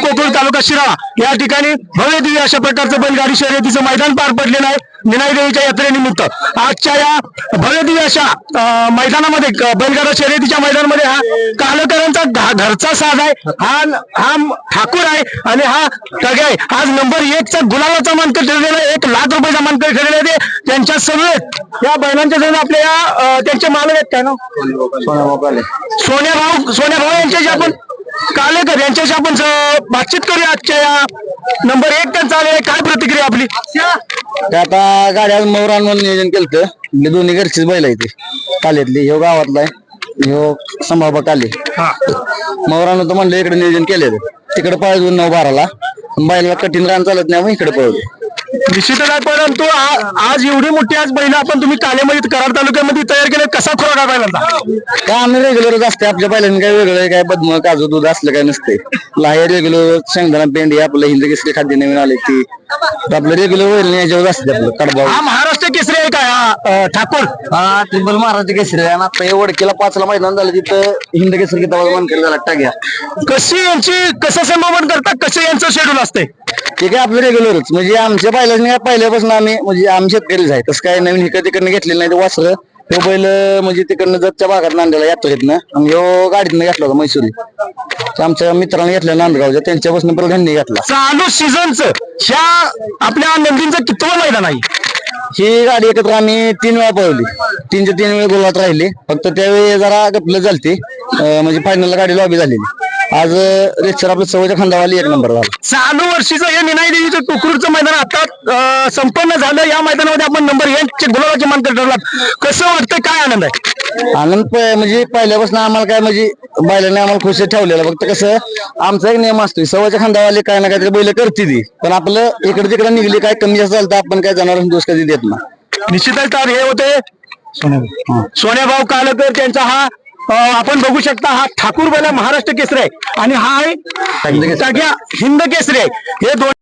कोकण तालुका शिराळा या ठिकाणी भव्य दिव्य अशा प्रकारचं बैलगाडी शर्यतीचं मैदान पार पडलेलं आहे. निनाई देवीच्या यात्रेनिमित्त. आजच्या या भव्य दिव्य अशा मैदानामध्ये बैलगाडा शर्यतीच्या मैदानामध्ये हा कालकरांचा घरचा साज आहे. हा हा ठाकूर आहे आणि हा टगे आहे. आज नंबर एक चा गुलाबाचा मानकर ठरलेला आहे. एक लाख रुपयाचा मानकर ठरलेला आहे ते. त्यांच्या समवेत या बैलांच्या जण आपल्या या त्यांचे मालक आहेत काय ना सोन्या भाऊ सोन्या भाऊ यांच्याशी आपण कालेकर यांच्याशी आपण बातचीत करूया आजच्या या नंबर एक त्यांचा आलेला आहे. काय प्रतिक्रिया आपली? आता गाड्या मोरान म्हणून नियोजन केलं मी दोन्ही घरचीच बैल आहे ते कालेतली ह्यो गावातला आहे. ह्यो संभाबा काले. मोरानं तर म्हणलं इकडे नियोजन केलेलं. तिकडे पळायचं नऊ बाराला. बैलाला कठीण रान चालत नाही मग इकडे पळवले निश्चितच आहे परंतु आज एवढी मोठी आज बैल आपण तुम्ही कालेमध्ये कराड तालुक्यामध्ये तयार केले कसा खुराक आहे बैलांचा काय आम्ही रेग्युलरच असते आपल्या बैलांनी काय वेगळं काय बदम काजू दूध असलं काय नसते लाहे रेग्युलर शेंगदाणा पेंडी आपलं हिंद केसरी खाद्य नवीन आले ती. आपलं रेग्युलर वैरण याच्यावर असते आपलं कडबा. हा महाराष्ट्र केसरी आहे काय हा अं, ठाकूर? हा ट्रिपल महाराज केसरी आहे. आणि आता हे वडकीला पाचला मैदान झालं तिथं हिंद केसरी किताबाचा मानकरी झाला टाक्या. कशी यांची कसं संभावना करता कसे यांचं शेड्यूल असते ते काय आपलं रेग्युलरच म्हणजे आमच्या बैलांनी काय पहिल्यापासून आम्ही म्हणजे आम्ही शेतकरीच आहे. तसं काय नवीन इकडे तिकडनं घेतलेलं नाही. ते वासरं तो बैल म्हणजे तिकडनं जतच्या भागात नांदेला यात्रेतनं आणि ह्यो गाडीतनं घेतला होता मैसुरी. ते आमच्या मित्रांनी घेतला नांदगावच्या त्यांच्यापासून परत ह्यांनी घेतला. चालू सीझनचं ह्या आपल्या नंदींचं कितवं मैदान आहे? ही गाडी एकत्र आम्ही तीन वेळा पळवली. तीनच्या तीन वेळा गोलात राहिली. फक्त त्यावेळी जरा गपलं झालती. अं, म्हणजे फायनलला गाडी लॉबी झालेली. आज रेसर आपल्या सवयच्या खांदावाली एक नंबर झाला. चालू वर्षीचं हे निनाई देवीचं कुकुरचं मैदान आता अं, संपन्न झालं. या मैदानामध्ये आपण नंबर एक चे गुलाबाचे मानकर ठरलात. कसं वाटतं काय आनंद आहे? आनंद प- म्हणजे पहिल्यापासून आम्हाला काय म्हणजे बैलाने आम्हाला खुश ठेवलेलं. फक्त कसं आमचा एक नियम असतो सव्वाच्या खांदावाले काय ना काहीतरी बैल करते ती पण आपलं इकडे तिकडे निघली काय कमी जास्त झालं तर आपण काय जनावर दोष कधी देत ना निश्चितच तर हे होते सोन्याभाऊ. कालकर त्यांचा हा आपण बघू शकता हा ठाकूर महाराष्ट्र केसरी आहे. आणि हा आहे हिंद केसरी आहे. हे दोन